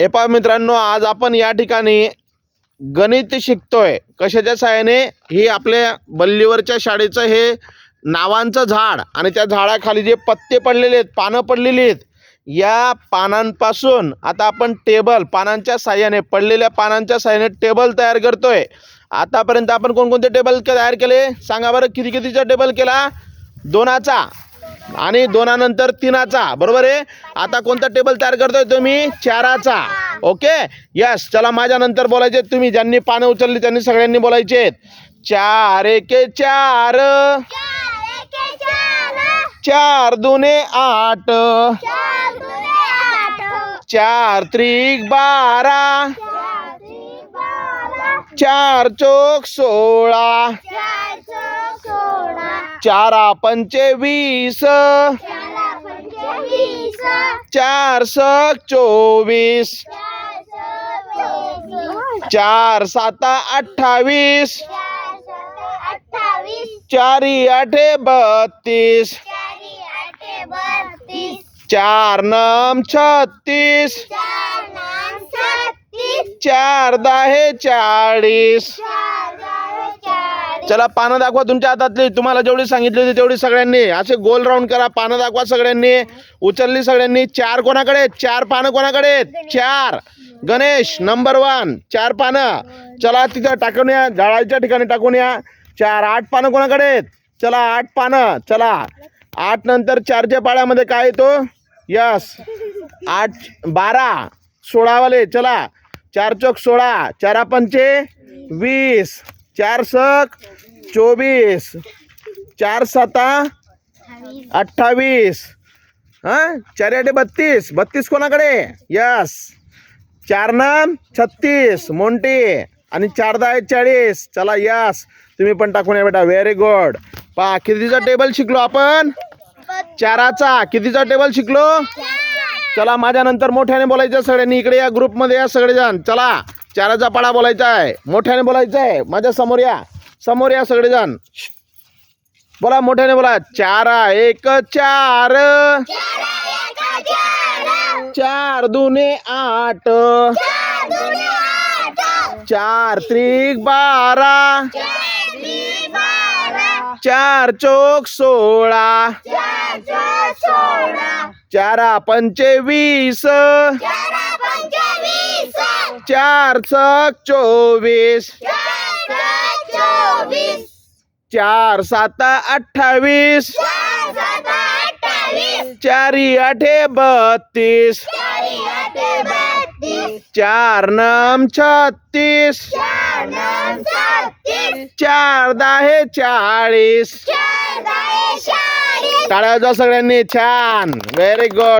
हे पहा मित्रांनो आज आपण या ठिकाणी गणित शिकतोय. कशाच्या साहाय्याने? ही आपल्या बल्लीवरच्या शाळेचं हे नावांचं झाड आणि त्या झाडाखाली जे पत्ते पडलेले आहेत पानं पडलेली आहेत या पानांपासून आता आपण टेबल पानांच्या साह्याने पडलेल्या पानांच्या साह्याने टेबल तयार करतोय. आतापर्यंत आपण कोणकोणते टेबल तयार केले? सांगा बरं किती कितीचा टेबल केला? दोनाचा. आणि दोनानंतर तीनाचा. बरोबर आहे? आता कोणता टेबल तयार करतोय तुम्ही? चाराचा. ओके यस चला माझ्यानंतर बोलायचे तुम्ही. ज्यांनी पानं उचलली त्यांनी सगळ्यांनी बोलायचे चार एके चार. चार दुने आठ. चार त्रिक बारा. चार चोक सोळा. चारा पंचे वीस. चार सक चोवीस. चार साता अठ्ठावीस. चारी आठे बत्तीस. चार नम छत्तीस. चार दहे चाळीस. चला पानं दाखवा तुमच्या हातातली. तुम्हाला जेवढी सांगितली होती तेवढी सगळ्यांनी. असे गोल राऊंड करा पानं दाखवा सगळ्यांनी. उचलली सगळ्यांनी. चार कोणाकडे आहेत? चार पानं कोणाकडे आहेत? चार. गणेश नंबर वन चार पानं. चला तिथं टाकून या. झाडाच्या ठिकाणी टाकून या. चार आठ पानं कोणाकडे आहेत? चला आठ पानं. चला. आठ नंतर चारच्या पाळ्यामध्ये काय येतो? यस. आठ बारा. सोळावाले. चला. चार चौक सोळा. चारा पंचे. वीस. चार सक चोवीस. चार सता अठ्ठावीस. हां? चार आठे बत्तीस. बत्तीस कोणाकडे? यस. चार नाम छत्तीस. मोंटी. आणि चार दहा चाळीस. चला यस. तुम्ही पण टाकून या बेटा. व्हेरी गुड पा कितीचा टेबल शिकलो आपण? चाराचा. कितीचा टेबल शिकलो? चला माझ्यानंतर मोठ्याने बोलायचं सगळ्यांनी इकडे या ग्रुपमध्ये या सगळेजण. चला. चाराचा पाडा बोलायचा आहे. मोठ्याने बोलायचं आहे. माझ्यासमोर या. समोर या सगळेजण. बोला मोठ्याने बोला. चारा एक चार. चार दुने आठ. चार त्रिक बारा. चार चौक सोळा. चारा पंचे वीस चार सक चोवीस. चार सात अठ्ठावीस. चारी आठे बत्तीस. चार नम छत्तीस. चार दहे चाळीस. टाळ्या सगळ्यांनी छान. Very good